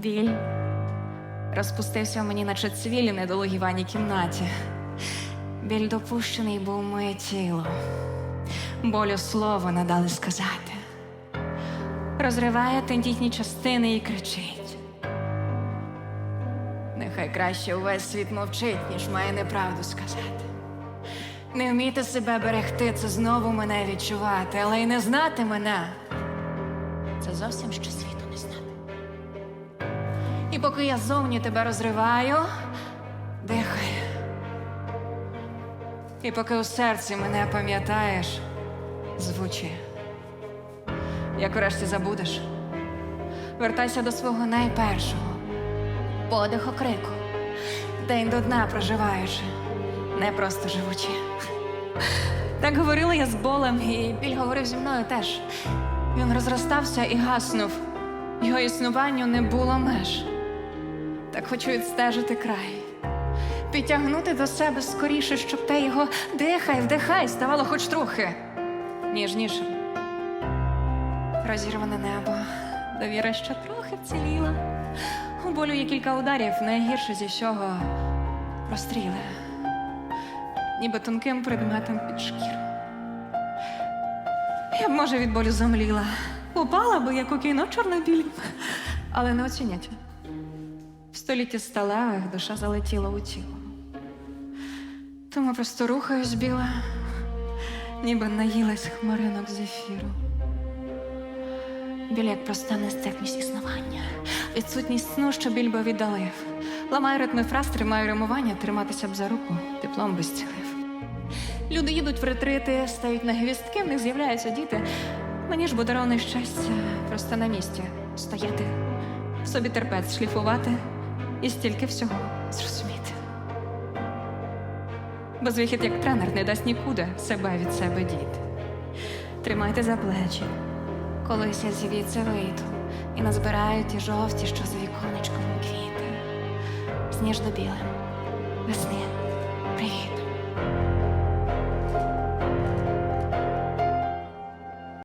Біль розпустився мені, наче у недолугій ванній кімнаті. Біль допущений був моє тіло. Болю слова надали сказати. Розриває тендітні частини і кричить. Нехай краще увесь світ мовчить, ніж має неправду сказати. Не вміти себе берегти, це знову мене відчувати, але й не знати мене. Це зовсім ще світу не знати. Поки я зовні тебе розриваю, дихай. І поки у серці мене пам'ятаєш, звучи. Як врешті забудеш, вертайся до свого найпершого подиху крику, день до дна проживаючи, не просто живучи. Так говорила я з болем, і біль говорив зі мною теж. Він розростався і гаснув. Його існуванню не було меж. Так хочу відстежити край, підтягнути до себе скоріше, щоб те його дихай, вдихай ставало хоч трохи ніжнішим. Розірване небо, довіра, що трохи вціліла. У болю є кілька ударів, найгірше зі всього простріли, ніби тонким предметом під шкіру. Я б, може, від болю зомліла. Упала би, як у кіно чорнобілі. Але не оцінять. В столітті сталевих душа залетіла у тіло. Тому просто рухаюсь біла, ніби наїлась хмаринок зефіру. Біль як проста нестерпність існування, відсутність сну, що біль би віддалив. Ламаю ритми фраз, тримаю римування, триматися б за руку, теплом би зцілив. Люди їдуть в ретрити, стають на гвістки, в них з'являються діти. Мені ж дароване щастя просто на місці стояти, собі терпець шліфувати і стільки всього. Зрозуміти. Бо звихід як тренер, не дасть нікуди себе від себе діти. Тримайте за плечі, колись я звідси вийду. І назбираю ті жовті, що за віконечком квіти, сніжно білим, весни